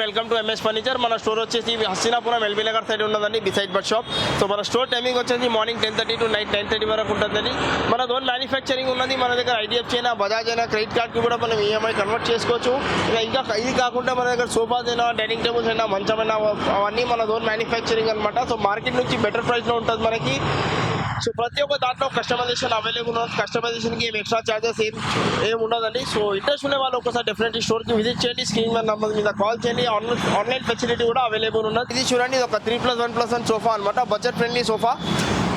Welcome to MS furniture మన store వచ్చేసి Hastinapuram LB Nagar side ఉన్నదండి బిసైడ్ బట్ షాప్ సో మన స్టోర్ టైమింగ్ వచ్చేసి morning ten thirty to night nine thirty వరకు ఉంటుందండి. మన ఓన్ మ్యానుఫ్యాక్చరింగ్ ఉన్నది మన దగ్గర ఐడిఎఫ్ అయినా బజాజ్ అయినా క్రెడిట్ కార్డ్కి కూడా మనం ఈఎంఐ కన్వర్ట్ చేసుకోవచ్చు. ఇంకా ఇంకా ఇది కాకుండా మన దగ్గర సోఫాస్ అయినా డైనింగ్ టేబుల్స్ అయినా మంచం అవన్నీ మన ఓన్ మ్యానుఫ్యాక్చరింగ్ అనమాట సో మార్కెట్ నుంచి బెటర్ ప్రైస్లో ఉంటుంది మనకి. సో ప్రతి ఒక్క దాంట్లో కస్టమైజేషన్ అవైలబుల్ ఉన్నది కస్టమైజేషన్కి ఏం ఎక్స్ట్రా చార్జెస్ ఏం ఏం ఉండదండి. సో ఇంట్రెస్ట్ ఉన్న వాళ్ళు ఒకసారి డెఫినెట్లీ స్టోర్కి విజిట్ చేయండి. స్క్రీన్ మీద నంబర్ మీద కాల్ చేయండి. ఆన్లైన్ ఆన్లైన్ ఫెసిలిటీ కూడా అవైలబుల్ ఉన్నది. ఇది చూడండి ఇది ఒక three plus one plus one sofa అనమాట budget friendly sofa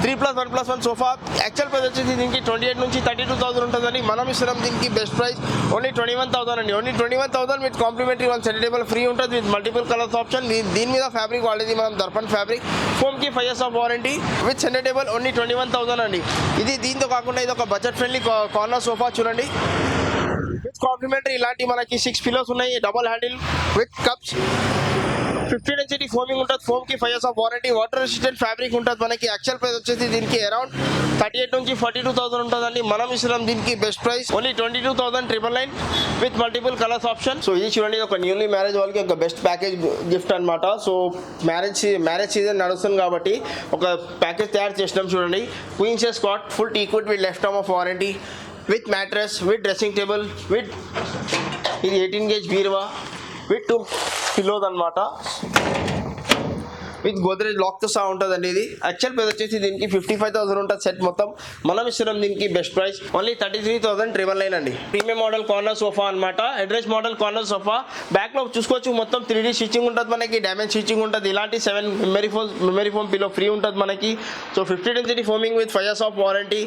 three plus one plus one sofa. Actual price వచ్చేసి దీనికి ట్వంటీ ఎయిట్ నుంచి థర్టీ టూ థౌసండ్ ఉంటుందని. మనం ఇస్తున్నాం దీనికి best price only twenty one thousand అండి. Only twenty one thousand with complimentary one set table free ఉంటుంది with multiple colours option దీని మీద ఫ్యాబ్రిక్ వాడేది మనం Darpan fabric ఫోమ్కి five years of warranty with centre table only twenty one thousand అండి. ఇది దీంతో కాకుండా ఇది ఒక బడ్జెట్ ఫ్రెండ్లీ కార్నర్ సోఫా చూడండి. విత్ కాంప్లిమెంటరీ ఇలాంటి మనకి సిక్స్ పిలోస్ ఉన్నాయి. Double handle with cups fifty నుంచి ఫోమింగ్ ఉంటుంది. ఫోమ్కి five years of warranty water resistant fabric ఉంటుంది మనకి. యాక్చువల్ ప్రైస్ వచ్చేసి దీనికి అరౌండ్ థర్టీ ఎయిట్ నుంచి ఫార్టీ టూ థౌసండ్ ఉంటుందండి. మనం ఇస్తున్నాం దీనికి best price only twenty two thousand triple nine with multiple colours option so ఇది చూడండి ఒక న్యూలీ మ్యారేజ్ వాళ్ళకి ఒక బెస్ట్ ప్యాకేజ్ గిఫ్ట్ అనమాట సో మ్యారేజ్ మ్యారేజ్ సీజన్ నడుస్తుంది కాబట్టి ఒక ప్యాకేజ్ తయారు చేసినాం చూడండి. Queen's cot full teakwood with lifetime of warranty with mattress with dressing table with ఇది ఎయిటీన్ గేజ్ బీరువా విత్ టూ పిల్లోదన్నమాట విత్ గోద్రేజ్ లాక్తో సహా ఉంటుందండి ఇది. యాక్చువల్ ప్రైస్ వచ్చేసి దీనికి ఫిఫ్టీ ఫైవ్ థౌసండ్ ఉంటుంది సెట్ మొత్తం. మనం ఇస్తున్నాం దీనికి best price only thirty three thousand triple nine అండి. ప్రీమియం మోడల్ కార్నర్ సోఫా అనమాట అడ్రస్ మోడల్ కార్నర్ సోఫా బ్యాక్లో చూసుకోవచ్చు మొత్తం త్రీ డీ స్టిచ్చింగ్ ఉంటుంది మనకి. డ్యామేజ్ స్టిచ్చింగ్ ఉంటుంది. ఇలాంటి seven memory foam memory foam pillow free ఉంటుంది మనకి. So fifty density foaming with five years of warranty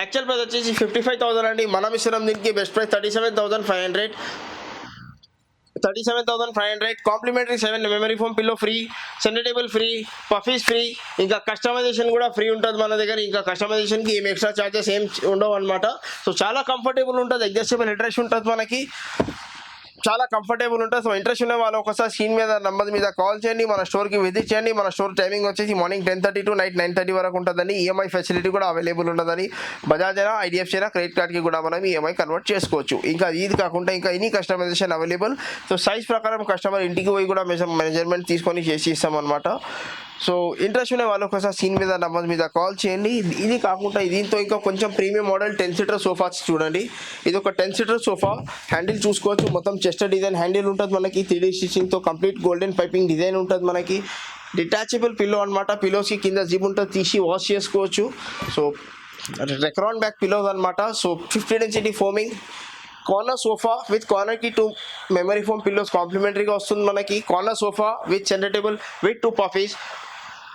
actual price వచ్చేసి ఫిఫ్టీ ఫైవ్ థౌసండ్ అండి. మనం ఇస్తున్నాం దీనికి best price thirty seven thousand five hundred thirty seven thousand five hundred complimentary seven memory foam pillow free centre table free puffies free ఇంకా customization కూడా free ఉంటుంది మన దగ్గర. ఇంకా కస్టమైజేషన్కి ఏం ఎక్స్ట్రా చార్జెస్ ఏం ఉండవు అనమాట సో చాలా కంఫర్టబుల్ ఉంటుంది. అడ్జస్టబుల్ అడ్రస్ ఉంటుంది మనకి. చాలా కంఫర్టబుల్ ఉంటుంది సో ఇంట్రెస్ట్ ఉన్న వాళ్ళు ఒకసారి స్క్రీన్ మీద నంబర్ మీద కాల్ చేయండి. మన స్టోర్కి విజిట్ చేయండి. మన స్టోర్ టైమింగ్ వచ్చేసి morning ten thirty to night nine thirty వరకు ఉంటుందని ఈఎంఐ ఫెసిలిటీ కూడా అవైలబుల్ ఉంటుందని బజాజ్ అయినా ఐడిఎఫ్సి అయినా క్రెడిట్ కార్డ్కి కూడా మనం ఈఎంఐ కన్వర్ట్ చేసుకోవచ్చు. ఇంకా ఇది కాకుండా ఇంకా any customisation available so size ప్రకారం కస్టమర్ ఇంటికి పోయి కూడా మెజర్మెంట్ తీసుకొని చేసి ఇస్తాం అనమాట సో ఇంట్రెస్ట్ ఉన్న వాళ్ళు ఒకసారి సీన్ మీద నంబర్ మీద కాల్ చేయండి. ఇది- కాకుండా దీంతో ఇంకా కొంచెం premium model ten seater sofas చూడండి. ఇది ఒక టెన్ సీటర్ సోఫా. హ్యాండిల్ చూసుకోవచ్చు. మొత్తం చెస్ట్ డిజైన్ హ్యాండిల్ ఉంటుంది మనకి. త్రీ డీ స్టిచ్చింగ్తో కంప్లీట్ గోల్డెన్ పైపింగ్ డిజైన్ ఉంటుంది మనకి. డిటాచబుల్ పిల్లో అనమాట పిల్లోస్కి కింద జిబ్ ఉంటుంది. తీసి వాష్ చేసుకోవచ్చు. సో రెక్రాన్ బ్యాక్ పిల్లోస్ అనమాట so fifty density foaming. Corner sofa with కార్నర్కి two memory foam pillows కాంప్లిమెంటరీగా వస్తుంది మనకి. Corner sofa with centre table with two puffies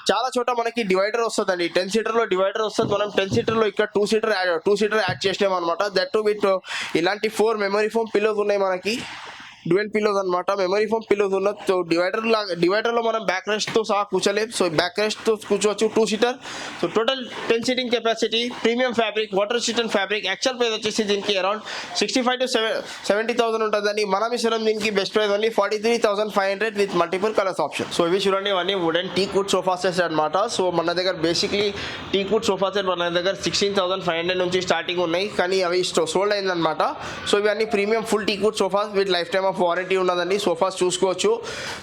చాలా చోట మనకి డివైడర్ వస్తుందండి. టెన్ సీటర్లో డివైడర్ వస్తుంది. మనం టెన్ సీటర్లో ఇక్కడ two seater two seater add చేసినాం అనమాట దట్ టు విత్ ఇలాంటి ఫోర్ మెమరీ ఫోమ్ పిల్లోస్ ఉన్నాయి మనకి. డ్యూయల్ పిల్లోస్ అనమాట మెమరీ ఫోమ్ పిల్లోస్ ఉన్న సో డివైడర్ లాగా డివైడర్లో మనం బ్యాక్ రెస్ట్తో సహా కూర్చోలేం. సో బ్యాక్ రెస్ట్తో కూర్చోవచ్చు two seater so total ten seating capacity premium fabric water సీటన్ fabric actual price వచ్చేసి దీనికి around sixty five to seven seventy thousand ఉంటుందండి. మనం ఇస్తున్నాం దీనికి best price only forty three thousand five hundred with multiple colours option so ఇవి చూడండి ఇవన్నీ wooden teak wood sofa sets అనమాట సో మన దగ్గర basically teak wood sofa set మన దగ్గర సిక్స్టీన్ థౌసండ్ ఫైవ్ హండ్రెడ్ నుంచి స్టార్టింగ్ ఉన్నాయి. కానీ అవి సోల్డ్ అయిందనమాట సో ఇవన్నీ premium full teak wood sofas with lifetime of warranty ఉన్నదండి సోఫాస్ చూసుకోవచ్చు.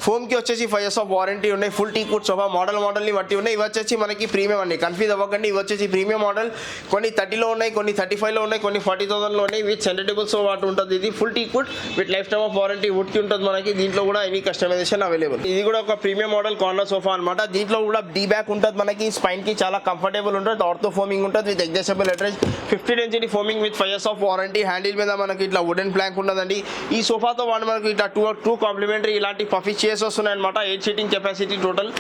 ఫోమ్కి వచ్చేసి ఫైవ్ ఇయర్స్ ఆఫ్ వారంటీ ఉన్నాయి. Full teak wood sofa model మోడల్ని బట్టి ఉన్నాయి. ఇవి వచ్చేసి మనకి ప్రీమియం అండి. కన్ఫ్యూజ్ అవ్వకండి. ఇవి వచ్చేసి ప్రీమియం మోడల్ కొన్ని థర్టీలో ఉన్నాయి కొన్ని థర్టీ ఫైవ్లో ఉన్నాయి కొన్ని ఫార్టీ థౌసండ్లో ఉన్నాయి. విత్ సెంటర్ వాటి ఉంటుంది. ఇది full teak wood with lifetime of warranty వుడ్కి ఉంటుంది మనకి. దీంట్లో కూడా ఎనీ కస్టమైజేషన్ అవైలబుల్ ఇది కూడా ఒక ప్రీమియం మోడల్ కార్నర్ సోఫా అనమాట దీంట్లో కూడా డీ బ్యాక్ ఉంటుంది మనకి. స్పైన్కి చాలా కంఫర్టబుల్ ఉంటుంది. ఆర్థో ఫోమింగ్ ఉంటుంది with adjustable headrest fifty density foaming with five years of warranty handle మీద మనకి ఇట్లా వుడెన్ ప్లాంక్ ఉండదండి ఈ సోఫాతో వాడు మనకు ఇట్లా టూ టూ కాంప్లిమెంటరీ ఇలాంటి పఫీ చైర్స్ వస్తున్నాయి అనమాట eight seating capacity total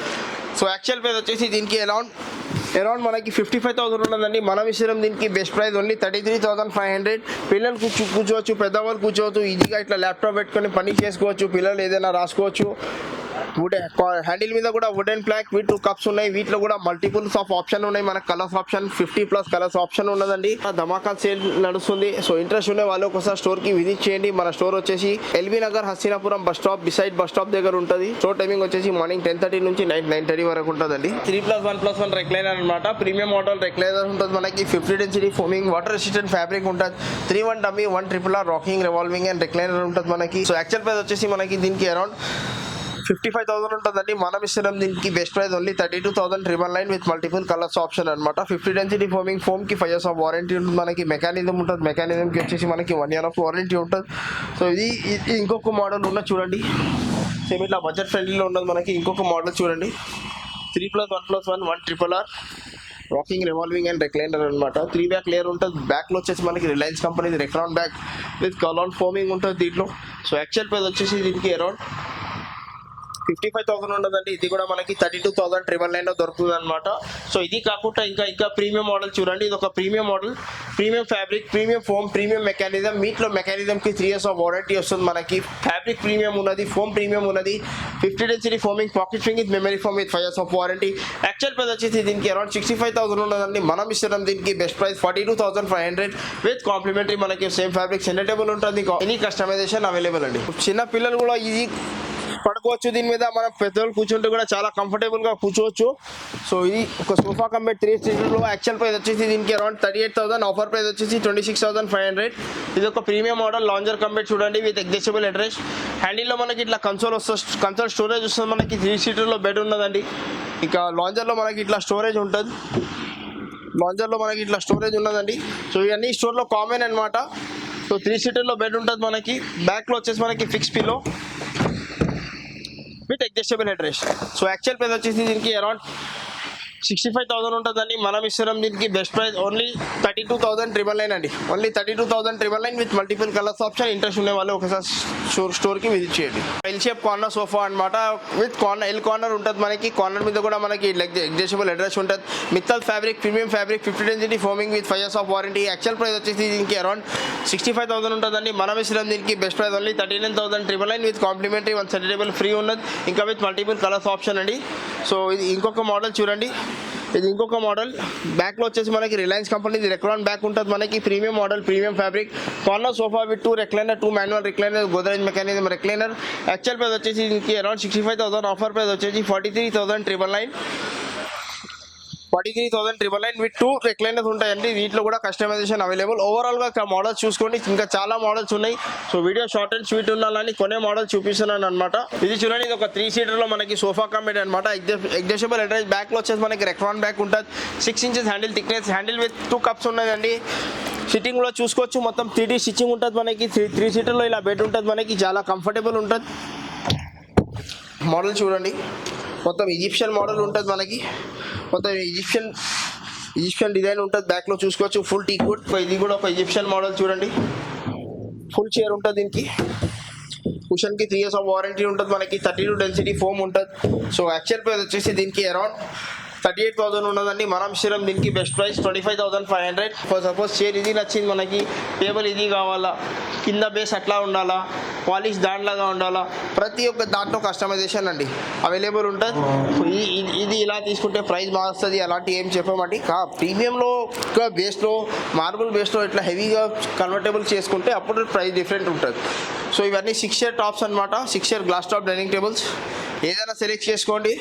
so actual price వచ్చేసి దీనికి అరౌండ్ అరౌండ్ మనకి ఫిఫ్టీ ఫైవ్ థౌసండ్ ఉన్నదండి. మనం ఇస్తున్నాం దీనికి best price only thirty three thousand five hundred పిల్లలు కూర్చు కూర్చోవచ్చు పెద్దవాళ్ళు కూర్చోవచ్చు ఈజీగా ఇట్లా ల్యాప్టాప్ పెట్టుకొని పని చేసుకోవచ్చు పిల్లలు ఏదైనా రాసుకోవచ్చు. వుడ్ హ్యాండిల్ మీద కూడా wood and black V two cups ఉన్నాయి. వీటిలో కూడా మల్టిపుల్స్ ఆఫ్ ఆప్షన్ ఉన్నాయి. మనకు colours option fifty plus colours option ఉన్నదండి. ధమాకా సేల్ నడుస్తుంది. సో ఇంట్రెస్ట్ ఉండే వాళ్ళు ఒకసారి స్టోర్కి విజిట్ చేయండి. మన స్టోర్ వచ్చేసి LB Nagar Hastinapuram bus stop beside bus stop దగ్గర ఉంటుంది. స్టోర్ టైమింగ్ వచ్చేసి మార్నింగ్ టెన్ థర్టీ నుంచి నైట్ నైన్ థర్టీ వరకు ఉంటుందండి. Three plus one plus one recliner అనమాట ప్రీమియం మోడల్ రెక్లైనర్ ఉంటుంది మనకి. Fifty density foaming water resistant fabric ఉంటుంది. Three one dummy one triple R rocking revolving and recliner ఉంటుంది మనకి. So actual price వచ్చేసి మనకి దీనికి అరౌండ్ ఫిఫ్టీ ఫైవ్ థౌసండ్ ఉంటుందండి. మనం ఇస్తున్నాం దీనికి best price only thirty two thousand రిమన్ nine with multiple colours option అనమాట ఫిఫ్టీ డెన్సిటీ ఫోమింగ్ ఫోమ్కి ఫైవ్ ఇయర్స్ ఆఫ్ వారంటీ ఉంటుంది మనకి. మెకానిజం ఉంటుంది. మెకానిజం కి వచ్చేసి మనకి వన్ ఇయర్ ఆఫ్ వారంటీ ఉంటుంది. సో ఇది ఇంకొక మోడల్ ఉన్న చూడండి. సేమ్ ఇట్లా బడ్జెట్ ఫ్రెండ్లీలో ఉన్నది మనకి. ఇంకొక మోడల్ చూడండి. Three plus one plus one one triple R rocking revolving and recliner అనమాట త్రీ బ్యాక్ లేయర్ ఉంటుంది. బ్యాక్లో వచ్చేసి మనకి Reliance company Recron back with Kalan foaming ఉంటుంది దీంట్లో. సో యాక్చువల్ ప్రైస్ వచ్చేసి దీనికి అరౌండ్ ఫిఫ్టీ ఫైవ్ థౌసండ్ ఉండదండి. ఇది కూడా మనకి థర్టీ టూ థౌసండ్ ట్రిపుల్ నైన్లో దొరుకుతుంది అనమాట సో ఇది కాకుండా ఇంకా ఇంకా ప్రీమియం మోడల్ చూడండి. ఇది ఒక premium model. Premium fabric premium foam premium mechanism. మీట్లో మెకానిజం కి త్రీ ఇయర్స్ ఆఫ్ వారంటీ వస్తుంది మనకి. ఫ్యాబ్రిక్ ప్రీమియం ఉన్నది ఫోమ్ ప్రీమియం ఉన్నది. Fifty density foaming pocket ఫింగ్ with memory foam with five years of warranty actual price వచ్చేసి దీనికి around sixty five thousand ఉన్నదండి. మనం ఇస్తున్నాం దీనికి best price forty two thousand five hundred with complimentary మనకి same fabric centre table ఉంటుంది. Any customization available అండి. చిన్న పిల్లలు కూడా ఇది పడుకోవచ్చు దీని మీద. మనం పెద్దవాళ్ళు కూర్చుంటే కూడా చాలా కంఫర్టబుల్గా కూర్చోవచ్చు. సో ఇది ఒక సోఫా కంపెనీ త్రీ సీటర్లో యాక్చువల్ ప్రైస్ వచ్చేసి దీనికి around thirty eight thousand offer price వచ్చేసి twenty six thousand five hundred ఇది ఒక ప్రీమియం మోడల్ లాంజర్ కంపెనీ చూడండి విత్ అడ్జస్టబుల్ అడ్రస్ హ్యాండిల్లో మనకి ఇట్లా కన్సోల్ వస్తుంది కన్సోల్ స్టోరేజ్ వస్తుంది మనకి త్రీ సీటర్లో బెడ్ ఉన్నదండి. ఇంకా లాంజర్లో మనకి ఇట్లా స్టోరేజ్ ఉంటుంది. లాంజర్లో మనకి ఇట్లా స్టోరేజ్ ఉన్నదండి. సో ఇవన్నీ స్టోర్లో కామన్ అనమాట సో త్రీ సీటర్లో బెడ్ ఉంటుంది మనకి. బ్యాక్లో వచ్చేసి మనకి fix pillow with adjustable head rest so actual price వచ్చేసి దీనికి అరౌండ్ సిక్స్టీ ఫైవ్ థౌసండ్ ఉంటుందండి. మనం ఇస్తున్నాం దీనికి best price only thirty two thousand triple nine అండి. Only thirty two thousand triple nine with multiple colours option interest ఉండే వాళ్ళు ఒకసారి స్టోర్ స్టోర్కి విజిట్ చేయండి. ఎల్ షేప్ కార్నర్ సోఫా అనమాట విత్ కార్నర్ ఎల్ కార్నర్ ఉంటుంది మనకి. కార్నర్ మీద కూడా మనకి లెగ్ అడ్జస్టబుల్ అడ్రస్ ఉంటుంది. Mittal fabric premium fabric fifty density foaming with five years of warranty actual price వచ్చేసి దీనికి అరౌండ్ సిక్స్టీ ఫైవ్ థౌసండ్ ఉంటుందండి. మనం ఇస్తున్నాం దీనికి best price only thirty nine thousand triple nine with complimentary one centre table free ఉన్నది. ఇంకా with multiple colours option అండి. So ఇది ఇంకొక మోడల్ చూడండి. ఇది ఇంకొక మోడల్. బ్యాక్లో వచ్చేసి మనకి రిలయన్స్ కంపెనీ రెక్లాన్ బ్యాక్ ఉంటుంది మనకి. Premium model premium fabric corner sofa with two recliner two manual recliner Godrej mechanism recliner actual price వచ్చేసి దీనికి around sixty five thousand offer price వచ్చేసి forty three thousand triple nine forty three thousand triple nine with two recliners ఉంటాయండి. వీటిలో కూడా customisation available ఓవరాల్గా ఇక్కడ models చూసుకోండి. ఇంకా చాలా మోడల్స్ ఉన్నాయి. So video short and sweet ఉండాలని కొనే మోడల్ చూపిస్తున్నాను అనమాట ఇది చూడండి ఇది ఒక త్రీ సీటర్లో మనకి సోఫా కంబెడ్ అనమాట ఎగ్జాషబుల్ అడ్రస్ బ్యాక్లో వచ్చేసి మనకి రెక్రాన్ బ్యాక్ ఉంటుంది. Six inches handle thickness handle with two cups ఉన్నదండి. సిట్టింగ్ కూడా చూసుకోవచ్చు. మొత్తం త్రీ డీ స్టిచ్చింగ్ ఉంటుంది మనకి. త్రీ త్రీ సీటర్లో ఇలా బెడ్ ఉంటుంది మనకి. చాలా కంఫర్టబుల్ ఉంటుంది. మోడల్ చూడండి. మొత్తం ఈజిప్షియన్ మోడల్ ఉంటుంది మనకి. మొత్తం ఈజిప్షియన్ ఈజిప్షియన్ డిజైన్ ఉంటుంది. బ్యాక్లో చూసుకోవచ్చు. ఫుల్ టీ కోట్ ఇది కూడా ఒక ఈజిప్షియన్ మోడల్ చూడండి. ఫుల్ చైర్ ఉంటుంది దీనికి. కుషన్కి త్రీ ఇయర్స్ ఆఫ్ వారంటీ ఉంటుంది మనకి. థర్టీ టూ డెన్సిటీ ఫోమ్ ఉంటుంది. సో యాక్చువల్ ప్రైస్ వచ్చేసి దీనికి అరౌండ్ థర్టీ ఎయిట్ థౌసండ్ ఉన్నదండి. మనం ఇస్తున్నాం దీనికి best price twenty five thousand five hundred for suppose chair ఇది నచ్చింది మనకి టేబుల్ ఇది కావాలా కింద బేస్ అట్లా ఉండాలా పాలిష్ దాంట్లాగా ఉండాలా ప్రతి ఒక్క దాంట్లో కస్టమైజేషన్ అండి. అవైలబుల్ ఉంటుంది. ఇది- ఇది ఇలా తీసుకుంటే ప్రైస్ మారుస్తుంది అలాంటి ఏం చెప్పమండి. కా ప్రీమియంలో బేస్లో మార్బుల్ బేస్లో ఇట్లా హెవీగా కన్వర్టబుల్ చేసుకుంటే అప్పుడు ప్రైస్ డిఫరెంట్ ఉంటుంది. సో ఇవన్నీ సిక్స్ ఇయర్ టాప్స్ అనమాట six year glass top dining tables ఏదైనా సెలెక్ట్ చేసుకోండి.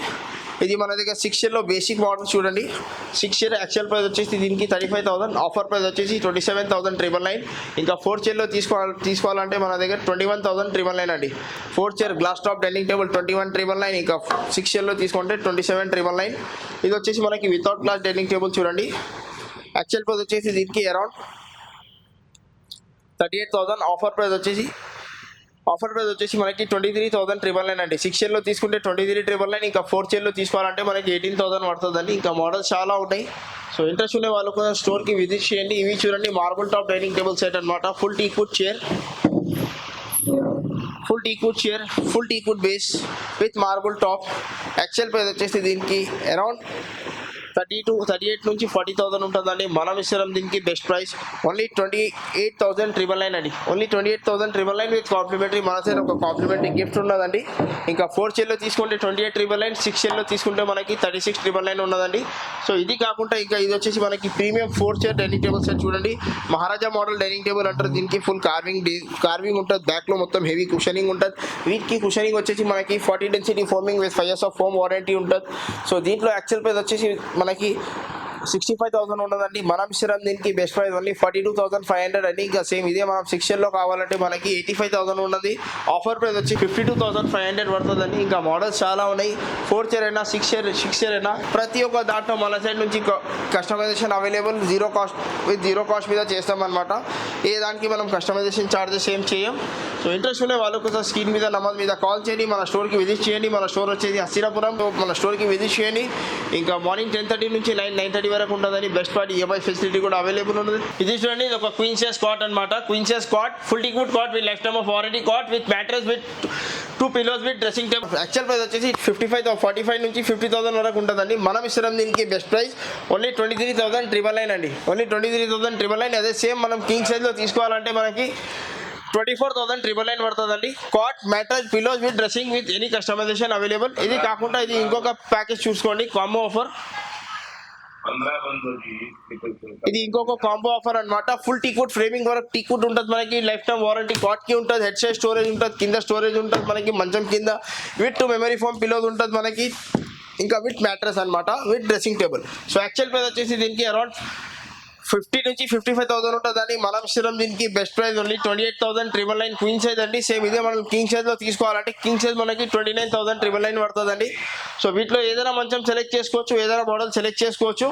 ఇది మన దగ్గర సిక్స్ ఇయర్లో బేసిక్ మోడల్ చూడండి. సిక్స్ ఇయర్ యాక్చువల్ ప్రైస్ వచ్చేసి దీనికి thirty five thousand offer price వచ్చేసి twenty seven thousand triple nine ఇంకా ఫోర్ ఇయర్లో తీసుకోవాలి తీసుకోవాలంటే మన దగ్గర twenty one thousand triple nine అండి. Four year glass top dining table twenty one triple nine ఇంకా సిక్స్ ఇయర్లో తీసుకుంటే ట్వంటీ సెవెన్ ట్రిపుల్ నైన్ ఇది వచ్చేసి మనకి వితౌట్ గ్లాస్ డైనింగ్ టేబుల్ చూడండి. యాక్చువల్ ప్రైస్ వచ్చేసి దీనికి around thirty eight thousand offer price వచ్చేసి ఆఫర్ ప్రైస్ వచ్చేసి మనకి twenty three thousand triple nine అండి. సిక్స్ ఇయర్లో తీసుకుంటే ట్వంటీ త్రీ ట్రిపుల్ నైన్ ఇంకా ఫోర్త్ ఇయర్లో తీసుకోవాలంటే మనకి ఎయిటీన్ థౌసండ్ పడుతుందండి. ఇంకా మోడల్స్ చాలా ఉన్నాయి. సో ఇంట్రెస్ట్ ఉండే వాళ్ళు కూడా స్టోర్కి విజిట్ చేయండి. ఇవి చూడండి marble top dining table set అనమాట full teak wood chair. Full teak wood chair full teak wood base with marble top. Actual price వచ్చేసి దీనికి around thirty two thirty eight నుంచి ఫార్టీ థౌసండ్ ఉంటుందండి. మనం ఇస్తున్నాం దీనికి best price. Only twenty eight thousand triple nine అండి. Only twenty eight thousand triple nine with complimentary మన side ఒక కాంప్లిమెంటరీ గిఫ్ట్ ఉన్నదండి. ఇంకా ఫోర్ చైర్లో తీసుకుంటే twenty eight triple nine six చైర్లో తీసుకుంటే మనకి థర్టీ సిక్స్ ట్రిపుల్ నైన్ ఉన్నదండి. సో ఇది కాకుండా ఇంకా ఇది వచ్చేసి మనకి premium four chair dining table set చూడండి. మహారాజా మోడల్ డైనింగ్ టేబుల్ అంటారు. దీనికి ఫుల్ కార్వింగ్ కార్వింగ్ ఉంటుంది. బ్యాక్లో మొత్తం హెవీ కుషనింగ్ ఉంటుంది. వీటికి కుషనింగ్ వచ్చేసి మనకి forty density foaming with five years of foam warranty ఉంటుంది. సో దీంట్లో యాక్చువల్ ప్రైస్ వచ్చేసి మనకి సిక్స్టీ ఫైవ్ థౌసండ్ ఉండదండి మనం ఇస్తున్నాం దీనికి best price only forty two thousand five hundred అండి. ఇంకా సేమ్ ఇదే మనం సిక్స్లో కావాలంటే మనకి ఎయిటీ ఫైవ్ థౌసండ్ ఉన్నది. ఆఫర్ ప్రైస్ వచ్చి fifty two thousand five hundred పడుతుందండి. ఇంకా మోడల్స్ చాలా ఉన్నాయి. ఫోర్త్ ఇయర్ అయినా సిక్స్ ఇయర్ సిక్స్ ఇయర్ అయినా ప్రతి ఒక్క దాంట్లో మన సైడ్ నుంచి customization available zero cost with zero cost మీద చేస్తామన్నమాట. ఏ దానికి మనం కస్టమైజేషన్ ఛార్జెస్ ఏం చేయం? సో ఇంట్రెస్ట్ ఉండే వాళ్ళు ఒకసారి స్క్రీన్ మీద నమోదు మీద కాల్ చేయండి. మన స్టోర్కి విజిట్ చేయండి. మన స్టోర్ వచ్చేది అసిరాపురం మన స్టోర్కి విజిట్ చేయండి. ఇంకా మార్నింగ్ టెన్ థర్టీ నుంచి నైన్ నైన్ థర్టీ వరకు ఉంటుందని బెస్ట్ పార్ట్ ఈఎంఐ ఫెసిలిటీ కూడా అవైలబుల్ ఉంది ఇది చూడండి ఇది ఒక క్వీన్సెస్ కాట్ అనమాట queen size cot full teakwood cot with left off already cot with mattress with two pillows with dressing table actual price వచ్చేసి ఫిఫ్టీ ఫైవ్ ఫార్టీ ఫైవ్ నుంచి fifty thousand వరకు ఉంటుందండి. మనం ఇస్తున్నాం దీనికి best price only twenty three thousand triple nine అండి. Only twenty three thousand triple nine అదే same మనం కింగ్ సైజ్లో తీసుకోవాలంటే మనకి twenty four thousand triple nine పడుతుందండి. Cot mattress pillows with dressing with any customization available ఇది కాకుండా ఇది ఇంకొక ప్యాకేజ్ చూసుకోండి. కామో ఆఫర్ ఇది ఇంకొక కాంబో ఆఫర్ అనమాట ఫుల్ టీకుడ్ ఫ్రేమింగ్ వరకు టీకుడ్ ఉంటుంది మనకి. లైఫ్ టైం వారంటీ కాట్కి ఉంటుంది. హెడ్ సైడ్ స్టోరేజ్ ఉంటుంది. కింద స్టోరేజ్ ఉంటుంది మనకి. మంచం కింద. విత్ మెమరీ ఫోమ్ పిలోస్ ఉంటుంది మనకి. ఇంకా విత్ మ్యాట్రస్ అనమాట with dressing table so actual price వచ్చేసి దీనికి అరౌండ్ ఫిఫ్టీ నుంచి ఫిఫ్టీ ఫైవ్ థౌసండ్ ఉంటుందండి. మనం ఇస్తున్నాం దీనికి best price only twenty eight thousand triple nine queen size అండి. సేమ్ ఇదే మనం కింగ్ సైజ్లో తీసుకోవాలంటే కింగ్ సైజ్ మనకి twenty nine thousand triple nine పడుతుందండి. సో వీటిలో ఏదైనా మంచం సెలెక్ట్ చేసుకోవచ్చు ఏదైనా మోడల్ సెలెక్ట్ చేసుకోవచ్చు.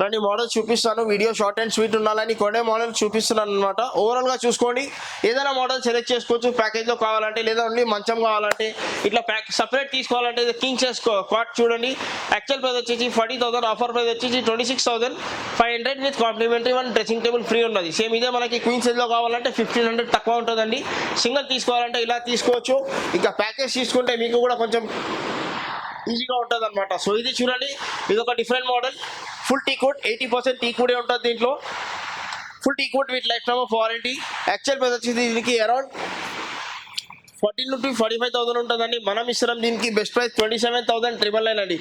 రండి మోడల్ చూపిస్తాను. వీడియో షార్ట్ అండ్ స్వీట్ ఉండాలని కొనే మోడల్ చూపిస్తున్నాను అనమాట ఓవరాల్గా చూసుకోండి. ఏదైనా మోడల్ సెలెక్ట్ చేసుకోవచ్చు. ప్యాకేజ్లో కావాలంటే లేదా ఓన్లీ మంచం కావాలంటే ఇట్లా ప్యాక్ సపరేట్ తీసుకోవాలంటే కింగ్ చేసుకో కాట్ చూడండి. యాక్చువల్ ప్రైస్ వచ్చేసి ఫార్టీ థౌసండ్ ఆఫర్ ప్రైస్ వచ్చేసి twenty six thousand five hundred with complimentary one dressing table free ఉన్నది. సేమ్ ఇదే మనకి క్వీన్ సైజ్లో కావాలంటే ఫిఫ్టీన్ హండ్రెడ్ తక్కువ ఉంటుందండి. సింగిల్ తీసుకోవాలంటే ఇలా తీసుకోవచ్చు. ఇంకా ప్యాకేజ్ తీసుకుంటే మీకు కూడా కొంచెం ఈజీగా ఉంటుంది అనమాట సో ఇది చూడండి. ఇది ఒక different model full teak wood eighty percent teak కోడే ఉంటుంది దీంట్లో. Full teak wood with lifetime of warranty. Actual price వచ్చేసి దీనికి around fourteen to forty five thousand ఉంటుందండి. మనం ఇస్తున్నాం దీనికి best price twenty seven thousand triple nine అండి.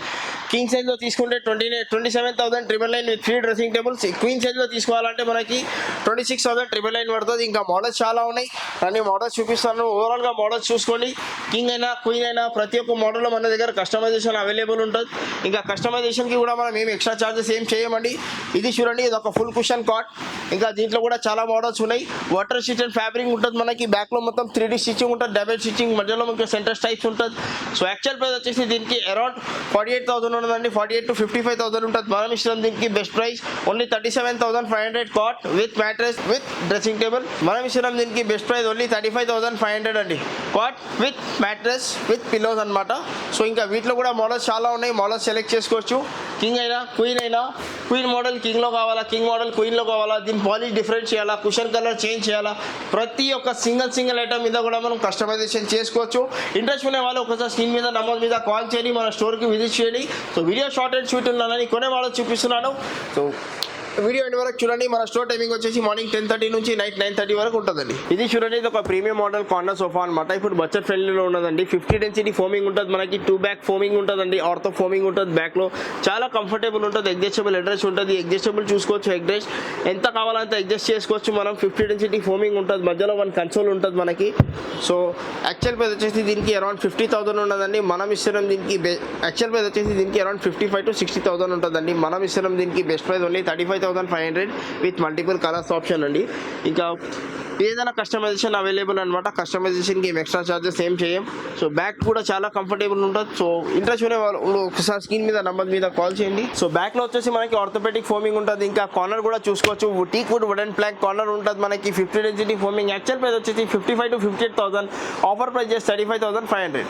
కింగ్ సైజ్లో తీసుకుంటే twenty twenty seven thousand triple nine with three dressing tables queen సైజ్లో తీసుకోవాలంటే మనకి twenty six thousand triple nine పడుతుంది. ఇంకా మోడల్స్ చాలా ఉన్నాయి. అన్ని మోడల్స్ చూపిస్తాను. ఓవరాల్గా మోడల్స్ చూసుకోండి. కింగ్ అయినా క్వీన్ అయినా ప్రతి ఒక్క మోడల్లో మన దగ్గర కస్టమైజేషన్ అవైలబుల్ ఉంటుంది. ఇంకా కస్టమైజేషన్కి కూడా మనం ఏం ఎక్స్ట్రా చార్జెస్ ఏం చేయమండి. ఇది చూడండి ఇది ఒక ఫుల్ కుషన్ కాట్ ఇంకా దీంట్లో కూడా చాలా మోడల్స్ ఉన్నాయి. వాటర్ స్టిచ్ అండ్ ఫ్యాబ్రిక్ ఉంటుంది మనకి. బ్యాక్లో మొత్తం త్రీ డీ స్టిచ్చింగ్ ఉంటుంది. డబల్ స్టిచ్చింగ్ మధ్యలో మనకి సెంటర్ టైప్స్ ఉంటుంది. సో యాక్చువల్ ప్రైస్ వచ్చేసి దీనికి అరౌండ్ ఫార్టీ ఎయిట్ థౌసండ్ ఉంటుందండి forty eight to fifty five thousand ఉంటుంది. మనం ఇష్టం దీనికి best price only thirty seven thousand five hundred cot with mattress with dressing table మనం ఇష్టం దీనికి best price only thirty five thousand five hundred అండి. Cot with mattress with pillows అనమాట so ఇంకా వీటిలో కూడా మోడల్స్ చాలా ఉన్నాయి. మోడల్స్ సెలెక్ట్ చేసుకోవచ్చు. కింగ్ అయినా క్వీన్ అయినా క్వీన్ మోడల్ కింగ్లో కావాలా కింగ్ మోడల్ క్వీన్లో కావాలా దీని పాలిష్ డిఫరెంట్ చేయాలా కుషన్ కలర్ చేంజ్ చేయాలా ప్రతి ఒక్క సింగిల్ సింగిల్ ఐటమ్ మీద కూడా మనం కస్టమైజేషన్ చేసుకోవచ్చు. ఇంట్రెస్ట్ ఉన్న వాళ్ళు ఒకసారి స్క్రీన్ మీద నంబర్ మీద కాల్ చేయండి మన స్టోర్కి విజిట్ చేయండి. So video short and shoot ఉన్నానని కొనే వాళ్ళు చూపిస్తున్నాను. సో వీడియో ఎండ్ వరకు చూడండి. మన స్టోర్ టైమింగ్ వచ్చేసి మార్నింగ్ టెన్ థర్టీ నుంచి నైట్ నైన్ థర్టీ వరకు ఉంటుందండి. ఇది చూడండి ఇది ఒక ప్రీమియం మోడల్ కార్నర్ సోఫా అనమాట ఇప్పుడు బడ్జెట్ ఫ్రెండ్లీలో ఉన్నదండి. ఫిఫ్టీ డెన్సిటీ ఫోమింగ్ ఉంటుంది మనకి. టూ బ్యాక్ ఫోమింగ్ ఉంటుందండి. ఆర్తో ఫోమింగ్ ఉంటుంది బ్యాక్లో చాలా కంఫర్టబుల్ ఉంటుంది. ఎగ్జస్టబుల్ అడ్రస్ ఉంటుంది. ఎగ్జస్టబుల్ చూసుకోవచ్చు అడ్రస్ ఎంత కావాలంటే అడ్జస్ట్ చేసుకోవచ్చు మనం. ఫిఫ్టీ డెన్సిటీ ఫోమింగ్ ఉంటుంది. మధ్యలో వన్ కన్సోల్ ఉంటుంది మనకి. సో యాక్చువల్ ప్రైస్ వచ్చేసి దీనికి అరౌండ్ ఫిఫ్టీ థౌసండ్ ఉన్నదండి. మనం ఇస్తున్నాం దీనికి యాక్చువల్ ప్రైస్ వచ్చేసి దీనికి around fifty five to sixty thousand ఉంటుందండి. మనం ఇస్తున్నాం దీనికి best price only thirty five thousand five hundred with multiple colours option అండి. ఇంకా ఏదైనా కస్టమైజేషన్ అవైలబుల్ అనమాట కస్టమైజేషన్కి ఏం ఎక్స్ట్రా చార్జెస్ ఏం చేయం. సో బ్యాక్ కూడా చాలా కంఫర్టబుల్ ఉంటుంది. సో ఇంట్రెస్ట్ ఉండే వాళ్ళు ఒకసారి స్క్రీన్ మీద నంబర్ మీద కాల్ చేయండి. సో బ్యాక్లో వచ్చేసి మనకి ఆర్థోపెటిక్ ఫోమింగ్ ఉంటుంది. ఇంకా కార్నర్ కూడా చూసుకోవచ్చు. Teak wood wooden plank corner ఉంటుంది మనకి. Fifty density foaming actual price వచ్చేసి fifty five to fifty eight thousand offer price చేసి thirty five thousand five hundred